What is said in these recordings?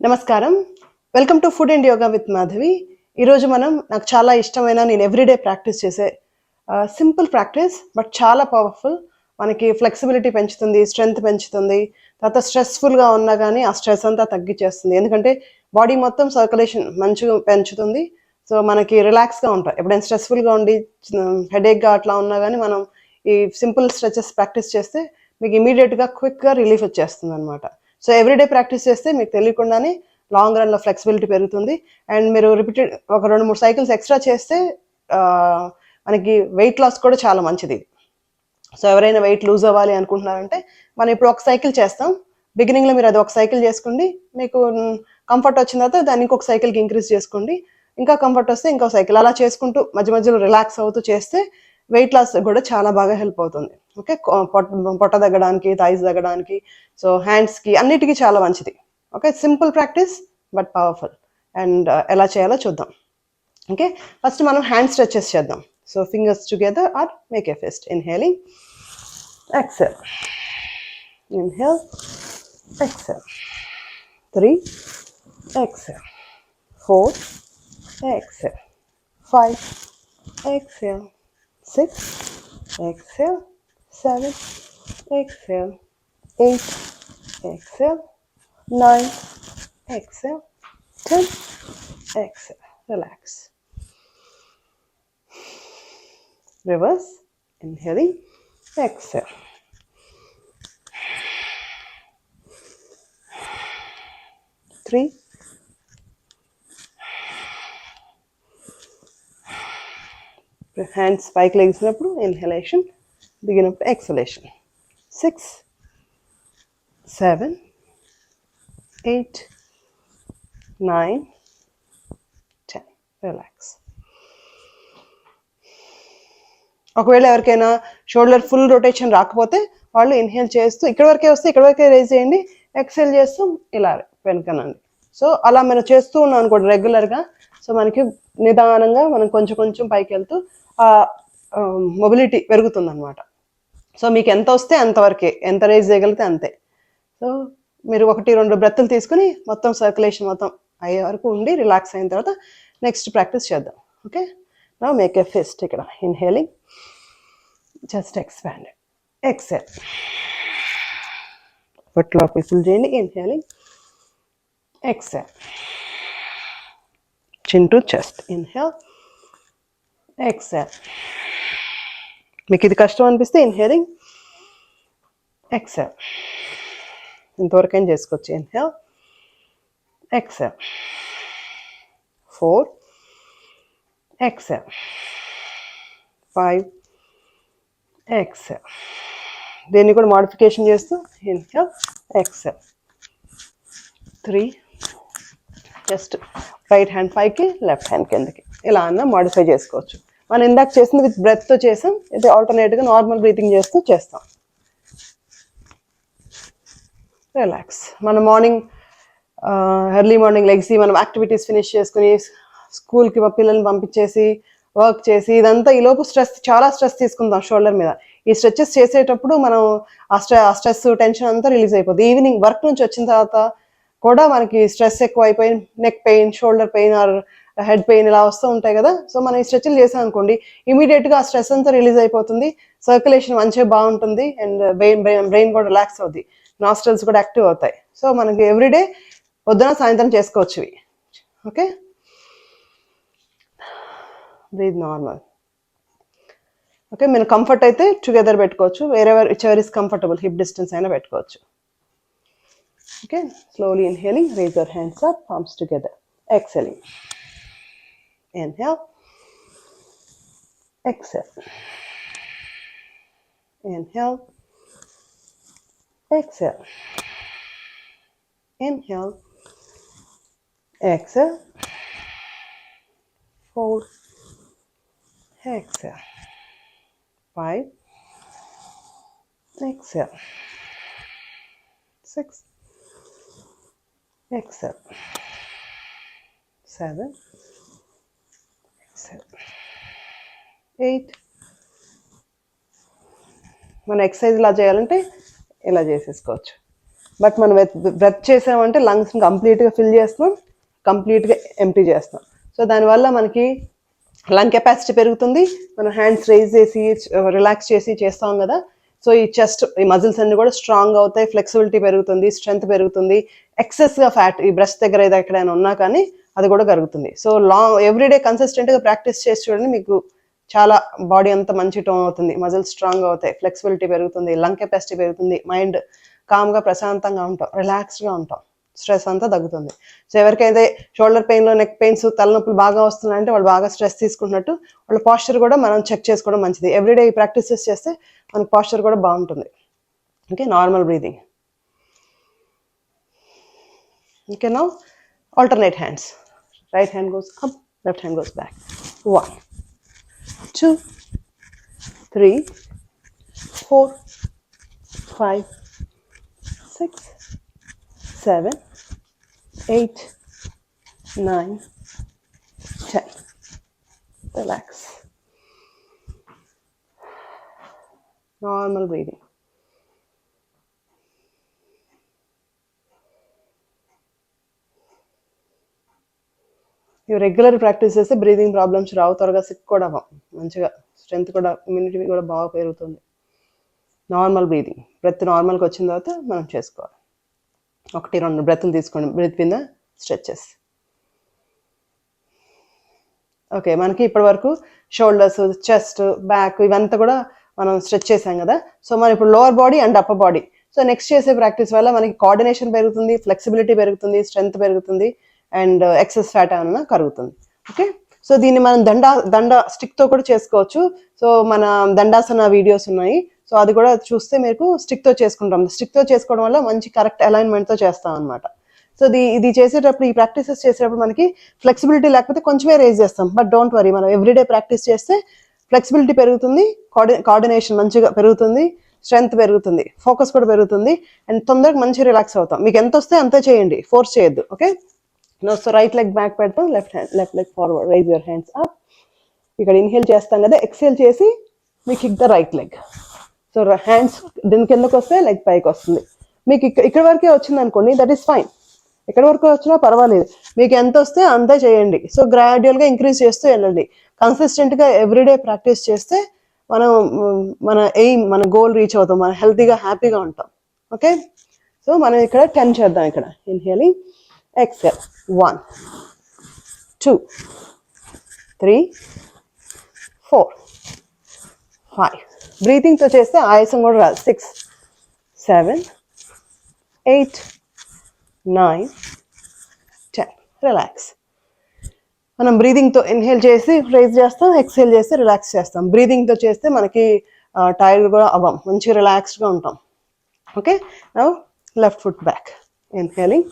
నమస్కారం. Welcome to food and yoga with Madhavi ఈరోజు మనం నాకు చాలా ఇష్టమైన నేను ఎవ్రీడే ప్రాక్టీస్ చేసే సింపుల్ ప్రాక్టీస్ బట్ చాలా పవర్ఫుల్ మనకి ఫ్లెక్సిబిలిటీ పెంచుతుంది స్ట్రెంగ్త్ పెంచుతుంది. తర్వాత స్ట్రెస్ఫుల్గా ఉన్నా కానీ ఆ స్ట్రెస్ అంతా తగ్గించేస్తుంది ఎందుకంటే బాడీ మొత్తం సర్క్యులేషన్ మంచిగా పెంచుతుంది. సో మనకి రిలాక్స్గా ఉంటాం. ఎప్పుడైనా స్ట్రెస్ఫుల్గా ఉండి హెడేక్గా అట్లా ఉన్నా కానీ మనం ఈ సింపుల్ స్ట్రెచెస్ ప్రాక్టీస్ చేస్తే మీకు ఇమీడియట్గా క్విక్గా రిలీఫ్ వచ్చేస్తుంది అనమాట సో ఎవ్రీడే ప్రాక్టీస్ చేస్తే మీకు తెలియకుండానే లాంగ్ రన్లో ఫ్లెక్సిబిలిటీ పెరుగుతుంది. అండ్ మీరు రిపీటెడ్ ఒక రెండు మూడు సైకిల్స్ ఎక్స్ట్రా చేస్తే మనకి వెయిట్ లాస్ కూడా చాలా మంచిది. సో ఎవరైనా వెయిట్ లూజ్ అవ్వాలి అనుకుంటున్నారంటే మనం ఇప్పుడు ఒక సైకిల్ చేస్తాం. బిగినింగ్లో మీరు అది ఒక సైకిల్ చేసుకోండి. మీకు కంఫర్ట్ వచ్చిన తర్వాత దాన్ని ఇంకొక సైకిల్కి ఇంక్రీజ్ చేసుకోండి. ఇంకా కంఫర్ట్ వస్తే ఇంకో సైకిల్ అలా చేసుకుంటూ మధ్య మధ్యలో రిలాక్స్ అవుతూ చేస్తే వెయిట్ లాస్ కూడా చాలా బాగా హెల్ప్ అవుతుంది. ఓకే పొట్ట తగ్గడానికి థైస్ తగ్గడానికి సో హ్యాండ్స్కి అన్నిటికీ చాలా మంచిది. Okay simple practice but powerful and ఎలా చేయాలో చూద్దాం. ఓకే ఫస్ట్ మనం హ్యాండ్ స్ట్రెచెస్ చేద్దాం. So fingers together or make a fist inhaling exhale inhale exhale three exhale four exhale five exhale 6, exhale, 7, exhale, 8, exhale, 9, exhale, 10, exhale, relax. Reverse, inhaling, exhale. Three, hands పైకి లెగిసినప్పుడు inhalation దిగినప్పుడు exhalation six seven eight nine ten relax ఒకవేళ ఎవరికైనా shoulder full rotation రాకపోతే వాళ్ళు inhale చేస్తూ ఇక్కడ వరకే వస్తే ఇక్కడ వరకే రేజ్ చేయండి ఎక్సెల్ చేస్తూ ఇలా వెనకనండి. సో అలా మనం చేస్తూ ఉన్నాం అనుకోండి రెగ్యులర్గా సో మనకి నిదానంగా మనం కొంచెం కొంచెం పైకి వెళ్తూ ఆ మొబిలిటీ పెరుగుతుంది అనమాట సో మీకు ఎంత వస్తే అంతవరకే ఎంత రేజ్ చేయగలిగితే అంతే. సో మీరు ఒకటి రెండు బ్రెత్తులు తీసుకుని మొత్తం సర్క్యులేషన్ మొత్తం అయ్యే వరకు ఉండి రిలాక్స్ అయిన తర్వాత నెక్స్ట్ ప్రాక్టీస్ చేద్దాం. Okay now make a fist ఇక్కడ. ఇన్హేలింగ్ జస్ట్ ఎక్స్పాండ్ ఎక్సెల్ ఫుట్లో పిసులు చేయండి. Inhaling exhale chin to chest. Inhale, exhale. మీకు ఇది కష్టం అనిపిస్తే ఇన్హేలింగ్ ఎక్సెల్. ఇంతవరకైనా చేసుకోవచ్చు? Inhale. Exhale. Four. Exhale. Five. Exhale. దీన్ని కూడా మాడిఫికేషన్ చేస్తూ inhale exhale. Three. Just right hand పైకి లెఫ్ట్ హ్యాండ్ కిందకి. ఇలా అన్న మాడిఫై చేసుకోవచ్చు. మనం ఇందాక చేసింది విత్ బ్రెత్తో చేసాం. ఇది ఆల్టర్నేట్గా నార్మల్ బ్రీతింగ్ చేస్తూ చేస్తాం. రిలాక్స్ మన మార్నింగ్ ఎర్లీ మార్నింగ్ లెగ్సి మనం యాక్టివిటీస్ ఫినిష్ చేసుకుని స్కూల్కి మా పిల్లల్ని పంపించేసి వర్క్ చేసి ఇదంతా ఈ లోపు స్ట్రెస్ చాలా స్ట్రెస్ తీసుకుందాం షోల్డర్ మీద. ఈ స్ట్రెచెస్ చేసేటప్పుడు మనం ఆ ఆ స్ట్రెస్ టెన్షన్ అంతా రిలీజ్ అయిపోతుంది ఈవినింగ్ వర్క్ నుంచి వచ్చిన తర్వాత కూడా మనకి స్ట్రెస్ ఎక్కువ అయిపోయి neck pain shoulder pain or head pain ఇలా వస్తూ ఉంటాయి కదా. సో మనం ఈ స్ట్రెచ్లు చేసాం అనుకోండి ఇమీడియట్గా ఆ స్ట్రెస్ అంతా రిలీజ్ అయిపోతుంది. సర్క్యులేషన్ మంచిగా బాగుంటుంది అండ్ బ్రెయిన్ బ్రెయిన్ కూడా రిలాక్స్ అవుతుంది నాస్టల్స్ కూడా యాక్టివ్ అవుతాయి. సో మనకి ఎవ్రీడే పొద్దున సాయంత్రం చేసుకోవచ్చు ఇవి. ఓకే బ్రీద్ నార్మల్ ఓకే మీరు కంఫర్ట్ అయితే టుగెదర్ పెట్టుకోవచ్చు. వేరే whichever is comfortable hip distance అయినా పెట్టుకోవచ్చు. Okay, slowly inhaling, raise your hands up, palms together. Exhaling. Inhale. Exhale. Inhale. Exhale. Inhale. Exhale. Four. Exhale. Five. Exhale. Six. Exhale. Seven. Exhale. Eight. మన exercise ఇలా చేయాలంటే ఇలా చేసేసుకోవచ్చు but మనం breath చేసామంటే లంగ్స్ని కంప్లీట్గా ఫిల్ చేస్తున్నాం కంప్లీట్గా ఎంటీ చేస్తాం సో దానివల్ల మనకి లంగ్ కెపాసిటీ పెరుగుతుంది మనం హ్యాండ్స్ రైజ్ చేసి రిలాక్స్ చేసి చేస్తాం కదా సో ఈ చెస్ట్ ఈ మజిల్స్ అన్ని కూడా స్ట్రాంగ్ అవుతాయి ఫ్లెక్సిబిలిటీ పెరుగుతుంది స్ట్రెంత్ పెరుగుతుంది ఎక్సెస్గా ఫ్యాట్ ఈ బ్రెస్ట్ దగ్గర ఏదో ఎక్కడైనా ఉన్నా కానీ అది కూడా కరుగుతుంది. సో లాంగ్ ఎవ్రీడే కన్సిస్టెంట్గా ప్రాక్టీస్ చేసి చూడండి మీకు చాలా బాడీ అంతా మంచి టోన్ అవుతుంది మజిల్స్ స్ట్రాంగ్ అవుతాయి ఫ్లెక్సిబిలిటీ పెరుగుతుంది లంగ్ కెపాసిటీ పెరుగుతుంది మైండ్ కామ్గా ప్రశాంతంగా ఉంటాం రిలాక్స్డ్గా ఉంటాం. స్ట్రెస్ అంతా తగ్గుతుంది. సో ఎవరికైతే షోల్డర్ పెయిన్లో నెక్ పెయిన్స్ తలనొప్పులు బాగా వస్తున్నాయంటే వాళ్ళు బాగా స్ట్రెస్ తీసుకుంటున్నట్టు వాళ్ళ పాస్చర్ కూడా మనం చెక్ చేసుకోవడం మంచిది. ఎవ్రీడే ఈ ప్రాక్టీసెస్ చేస్తే మన పాస్చర్ కూడా బాగుంటుంది. Okay normal breathing. Okay now alternate hands. Right hand goes left hand goes back. back one three four five six seven eight nine ten. Relax. Normal breathing. ఇవి regular practice చేస్తే breathing problems రావు త్వరగా sick కూడా అవ్వం. మంచిగా strength కూడా immunity కూడా బాగా పెరుగుతుంది. నార్మల్ బ్రీదింగ్ బ్రెత్ నార్మల్కి వచ్చిన తర్వాత మనం చేసుకోవాలి. ఒకటి రెండు బ్రెత్లు తీసుకోండి. బ్రెత్ కింద స్ట్రెచెస్. ఓకే మనకి ఇప్పటి వరకు షోల్డర్స్ చెస్ట్ బ్యాక్ ఇవంతా కూడా మనం స్ట్రెచ్ చేసాం కదా. సో మనం ఇప్పుడు lower body and upper body. So next చేసే ప్రాక్టీస్ వల్ల మనకి కోఆర్డినేషన్ పెరుగుతుంది ఫ్లెక్సిబిలిటీ పెరుగుతుంది స్ట్రెంత్ పెరుగుతుంది అండ్ ఎక్సెస్ ఫ్యాట్ ఏమైనా కరుగుతుంది. ఓకే సో దీన్ని మనం దండా దండ స్టిక్తో కూడా చేసుకోవచ్చు. సో మన దండాసన వీడియోస్ ఉన్నాయి. సో అది కూడా చూస్తే మీకు స్టిక్తో చేసుకుంటాం స్టిక్తో చేసుకోవడం వల్ల మంచి కరెక్ట్ అలైన్మెంట్తో చేస్తాం అనమాట సో ఇది ఇది చేసేటప్పుడు ఈ ప్రాక్టీసెస్ చేసేటప్పుడు మనకి ఫ్లెక్సిబిలిటీ లేకపోతే కొంచెమే రేజ్ చేస్తాం. బట్ డోంట్ వరీ మనం ఎవ్రీడే ప్రాక్టీస్ చేస్తే ఫ్లెక్సిబిలిటీ పెరుగుతుంది కోఆర్డి కోఆర్డినేషన్ మంచిగా పెరుగుతుంది స్ట్రెంగ్త్ పెరుగుతుంది ఫోకస్ కూడా పెరుగుతుంది అండ్ తొందరగా మంచి రిలాక్స్ అవుతాం. మీకు ఎంత వస్తే అంతే చేయండి ఫోర్స్ చేయొద్దు okay no so right leg back పెడతాం left hand left leg forward raise your hands up ఇక్కడ ఇన్హేల్ చేస్తాం కదా ఎక్సేల్ చేసి మీకు ఇక్ the right leg so hands దీని కిందకు వస్తే లెగ్ పైకి వస్తుంది. మీకు ఇక్కడ ఇక్కడ వరకే వచ్చింది అనుకోండి దట్ ఈస్ ఫైన్ ఎక్కడి వరకు వచ్చినా పర్వాలేదు. మీకు ఎంత వస్తే అంతే చేయండి. సో గ్రాడ్యువల్గా ఇంక్రీజ్ చేస్తూ వెళ్ళండి. కన్సిస్టెంట్గా ఎవ్రీడే ప్రాక్టీస్ చేస్తే మనం మన ఎయిమ్ మన గోల్ రీచ్ అవుతాం. మనం హెల్తీగా హ్యాపీగా ఉంటాం. ఓకే సో మనం ఇక్కడ టెన్ చేద్దాం ఇక్కడ. Inhaling exhale one two three four five బ్రీతింగ్తో చేస్తే ఆయాసం కూడా రాదు. Six seven eight nine ten relax మనం బ్రీదింగ్తో ఇన్హేల్ చేసి రేజ్ చేస్తాం ఎక్స్హేల్ చేసి రిలాక్స్ చేస్తాం. బ్రీదింగ్తో చేస్తే మనకి టైర్డ్ కూడా అవ్వం. మంచిగా రిలాక్స్డ్గా ఉంటాం. Okay now left foot back inhaling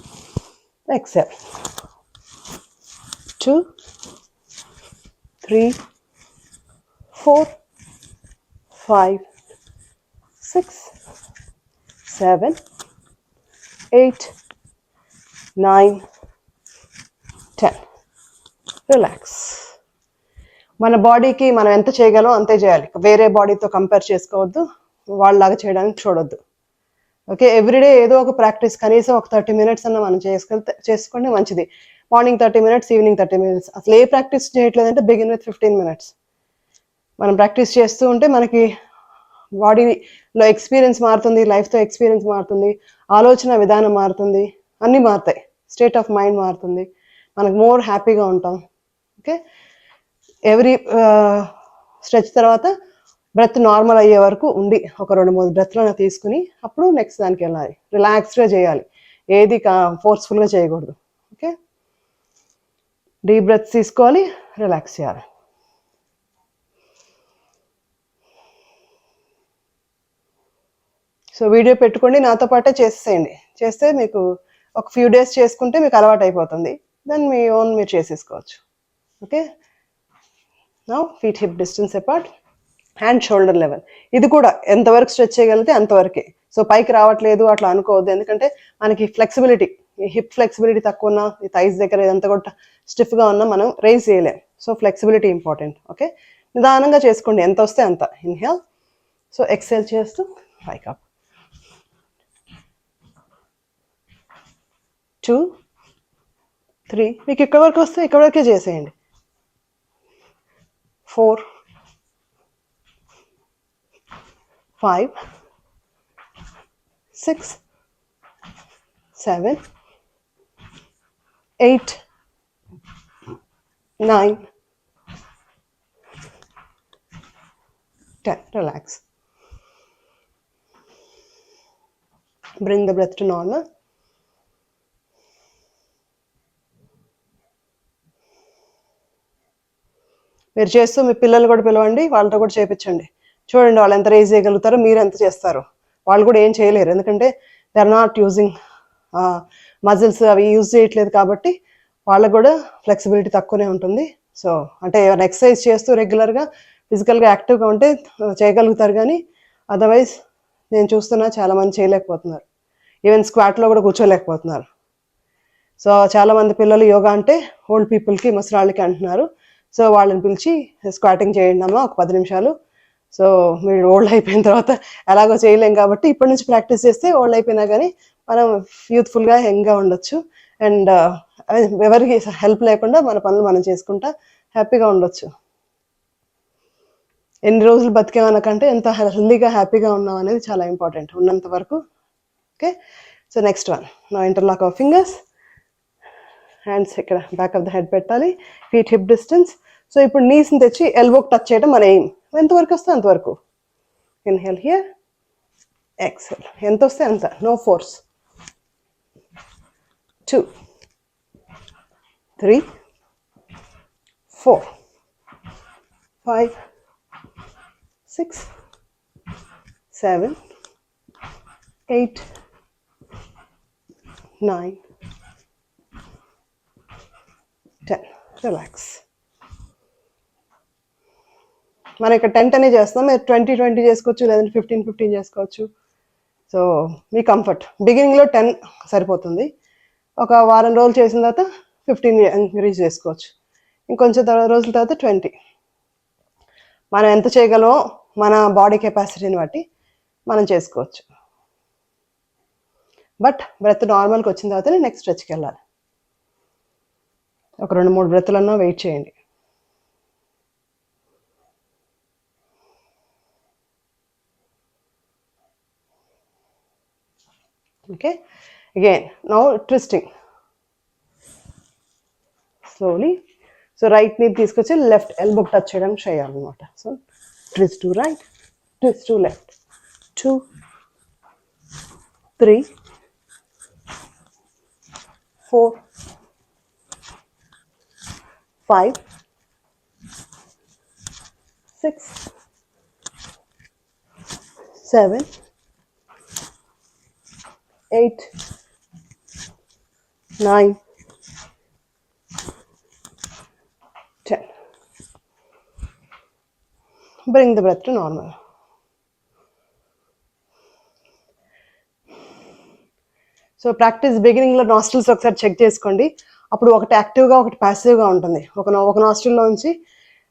exhale two three four five six seven eight nine ten relax మన బాడీకి మనం ఎంత చేయగలం అంతే చేయాలి. వేరే బాడీతో కంపేర్ చేసుకోవద్దు. వాళ్ళలాగా చేయడానికి చూడొద్దు. ఓకే? ఎవ్రీడే ఏదో ఒక ప్రాక్టీస్ కనీసం ఒక థర్టీ మినిట్స్ అన్న మనం చేసుకెళ్తే చేసుకోండి మంచిది. Morning thirty minutes evening thirty minutes. అసలు ఏ ప్రాక్టీస్ చేయట్లేదంటే బిగిన్ విత్ ఫిఫ్టీన్ మినిట్స్ మనం ప్రాక్టీస్ చేస్తూ ఉంటే మనకి బాడీలో ఎక్స్పీరియన్స్ మారుతుంది లైఫ్తో ఎక్స్పీరియన్స్ మారుతుంది ఆలోచన విధానం మారుతుంది అన్నీ మారుతాయి. స్టేట్ ఆఫ్ మైండ్ మారుతుంది. మనకు మోర్ హ్యాపీగా ఉంటాం. ఓకే? ఎవ్రీ స్ట్రెచ్ తర్వాత బ్రెత్ నార్మల్ అయ్యే వరకు ఉండి ఒక రెండు మూడు బ్రెత్లను తీసుకుని అప్పుడు నెక్స్ట్ దానికి వెళ్ళాలి. రిలాక్స్డ్గా చేయాలి. ఏది ఫోర్స్ఫుల్గా చేయకూడదు. ఓకే? డీప్ బ్రెత్ తీసుకోవాలి రిలాక్స్ చేయాలి. సో వీడియో పెట్టుకోండి నాతో పాటే చేసేయండి. చేస్తే మీకు ఒక ఫ్యూ డేస్ చేసుకుంటే మీకు అలవాటు అయిపోతుంది. దెన్ మీ ఓన్ మీరు చేసేసుకోవచ్చు. Okay now feet hip distance apart hand shoulder level ఇది కూడా ఎంతవరకు స్ట్రెచ్ చేయగలిగితే అంతవరకే. సో పైకి రావట్లేదు అట్లా అనుకోవద్దు. ఎందుకంటే మనకి ఫ్లెక్సిబిలిటీ హిప్ ఫ్లెక్సిబిలిటీ తక్కువ ఉన్నా ఈ థైస్ దగ్గర ఇదంతా కూడా స్టిఫ్గా ఉన్నా మనం రేజ్ చేయలేం. సో ఫ్లెక్సిబిలిటీ ఇంపార్టెంట్ ఓకే నిదానంగా చేసుకోండి. ఎంత వస్తే అంత. ఇన్హేల్ సో ఎక్సెల్ చేస్తూ పైక్ టూ త్రీ మీకు ఇక్కడ వరకు వస్తే ఇక్కడ వరకే చేసేయండి four five six seven eight nine, ten. Relax. Bring the breath to normal. మీరు చేస్తూ మీ పిల్లలు కూడా పిలవండి వాళ్ళతో కూడా చేపించండి. చూడండి వాళ్ళు ఎంత రేజ్ చేయగలుగుతారో మీరు ఎంత చేస్తారు. వాళ్ళు కూడా ఏం చేయలేరు. ఎందుకంటే they are not using muscles అవి యూజ్ చేయట్లేదు కాబట్టి వాళ్ళకు కూడా ఫ్లెక్సిబిలిటీ తక్కువనే ఉంటుంది. సో అంటే ఏమైనా ఎక్సర్సైజ్ చేస్తూ రెగ్యులర్గా ఫిజికల్గా యాక్టివ్గా ఉంటే చేయగలుగుతారు కానీ అదర్వైజ్ నేను చూస్తున్నా చాలామంది చేయలేకపోతున్నారు. ఈవెన్ స్క్వాట్లో కూడా కూర్చోలేకపోతున్నారు. సో చాలామంది పిల్లలు యోగా అంటే ఓల్డ్ పీపుల్కి ముసరాళ్ళకి అంటున్నారు. సో వాళ్ళని పిలిచి స్క్వాటింగ్ చేయండి అమ్మా ఒక పది నిమిషాలు. సో మీరు ఓల్డ్ అయిపోయిన తర్వాత ఎలాగో చేయలేం కాబట్టి ఇప్పటి నుంచి ప్రాక్టీస్ చేస్తే ఓల్డ్ అయిపోయినా కానీ మనం యూత్ఫుల్గా యంగ్గా ఉండొచ్చు. అండ్ ఎవరికి హెల్ప్ లేకుండా మన పనులు మనం చేసుకుంటా హ్యాపీగా ఉండొచ్చు. ఎన్ని రోజులు బతికేమనకంటే ఎంత హెల్దీగా హ్యాపీగా ఉన్నాం అనేది చాలా ఇంపార్టెంట్ ఉన్నంత వరకు. Okay? So next one. Now interlock of fingers. Hands ఇక్కడ బ్యాక్ ఆఫ్ ద హెడ్ పెట్టాలి. ఫీట్ హిప్ డిస్టెన్స్ సో ఇప్పుడు నీస్ని తెచ్చి ఎల్బోకి టచ్ చేయడం మన ఎయిమ్ ఎంతవరకు వస్తే అంతవరకు ఇన్హేల్ హియర్ ఎక్సెల్ ఎంత వస్తే అంత? No force two three four five six seven eight nine ten relax మనం ఇక్కడ టెన్ టెనే చేస్తాం మీరు ట్వంటీ ట్వంటీ చేసుకోవచ్చు లేదంటే ఫిఫ్టీన్ ఫిఫ్టీన్ చేసుకోవచ్చు. సో మీ కంఫర్ట్ బిగినింగ్లో టెన్ సరిపోతుంది. ఒక వారం రోజులు చేసిన తర్వాత ఫిఫ్టీన్ ఇంక్రీజ్ చేసుకోవచ్చు. ఇంకొంచెం తర్వాత రోజుల తర్వాత ట్వంటీ మనం ఎంత చేయగలమో మన బాడీ కెపాసిటీని బట్టి మనం చేసుకోవచ్చు. బట్ బ్రెత్ నార్మల్కి వచ్చిన తర్వాతనే నెక్స్ట్ స్ట్రెచ్కి వెళ్ళాలి. ఒక రెండు మూడు బ్రతులన్నా వెయిట్ చేయండి. Okay again now twisting slowly so right knee తీసుకొచ్చి లెఫ్ట్ ఎల్బోకి టచ్ చేయడం చేయాలన్నమాట. So twist to right twist to left two three four five six seven eight nine ten bring the breath to normal so practice బిగినింగ్లో nostrils ఒకసారి check చేసుకోండి. అప్పుడు ఒకటి యాక్టివ్గా ఒకటి ప్యాసివ్గా ఉంటుంది. ఒక ఒక నాస్ట్రిల్లోంచి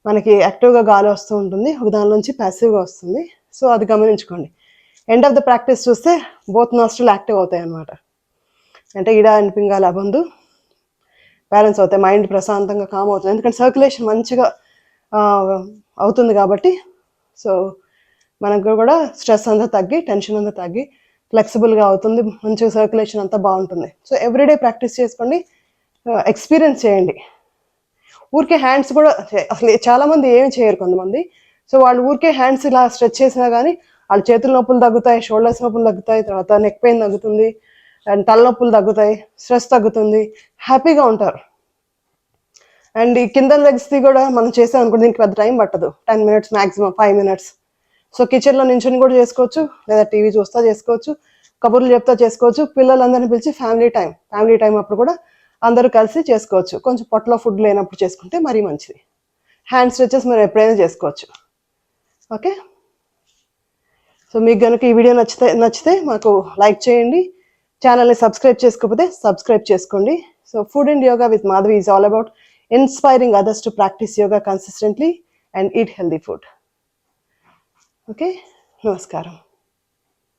మనకి యాక్టివ్గా గాలి వస్తూ ఉంటుంది. ఒక దానిలోంచి ప్యాసివ్గా వస్తుంది. సో అది గమనించుకోండి. ఎండ్ ఆఫ్ ద ప్రాక్టీస్ చూస్తే బోత్ నాస్ట్రిల్ యాక్టివ్ అవుతాయి అన్నమాట. అంటే ఇడ అండ్ పింగాల బంధు బ్యాలెన్స్ అవుతాయి. మైండ్ ప్రశాంతంగా కామ్ అవుతుంది. ఎందుకంటే సర్క్యులేషన్ మంచిగా అవుతుంది కాబట్టి. సో మనకు కూడా స్ట్రెస్ అంతా తగ్గి టెన్షన్ అంతా తగ్గి ఫ్లెక్సిబుల్గా అవుతుంది. మంచిగా సర్క్యులేషన్ అంతా బాగుంటుంది. సో ఎవ్రీడే ప్రాక్టీస్ చేసుకోండి. ఎక్స్పీరియన్స్ చేయండి. ఊరికే హ్యాండ్స్ కూడా అసలు చాలామంది ఏమి చేయరు కొంతమంది. సో వాళ్ళు ఊరికే హ్యాండ్స్ ఇలా స్ట్రెచ్ చేసినా కానీ వాళ్ళ చేతుల నొప్పులు తగ్గుతాయి షోల్డర్స్ నొప్పులు తగ్గుతాయి తర్వాత నెక్ పెయిన్ తగ్గుతుంది అండ్ తలనొప్పులు తగ్గుతాయి స్ట్రెస్ తగ్గుతుంది హ్యాపీగా ఉంటారు. అండ్ ఈ కింద లెగ్స్ది కూడా మనం చేసాం అనుకుంటే దీనికి పెద్ద టైం పట్టదు. Ten minutes maximum five minutes so కిచెన్లో నించుని కూడా చేసుకోవచ్చు లేదా టీవీ చూస్తా చేసుకోవచ్చు కబుర్లు చెప్తా చేసుకోవచ్చు పిల్లలందరినీ పిలిచి ఫ్యామిలీ టైం ఫ్యామిలీ టైం అప్పుడు కూడా అందరూ కలిసి చేసుకోవచ్చు. కొంచెం పొట్టలో ఫుడ్ లేనప్పుడు చేసుకుంటే మరీ మంచిది. హ్యాండ్ స్ట్రెచెస్ మీరు ఎప్పుడైనా చేసుకోవచ్చు. ఓకే సో మీకు కనుక ఈ వీడియో నచ్చితే నచ్చితే మాకు లైక్ చేయండి. ఛానల్ని సబ్స్క్రైబ్ చేసుకోకపోతే సబ్స్క్రైబ్ చేసుకోండి. So food and yoga with Madhavi is all about inspiring others to practice yoga consistently and eat healthy food okay నమస్కారం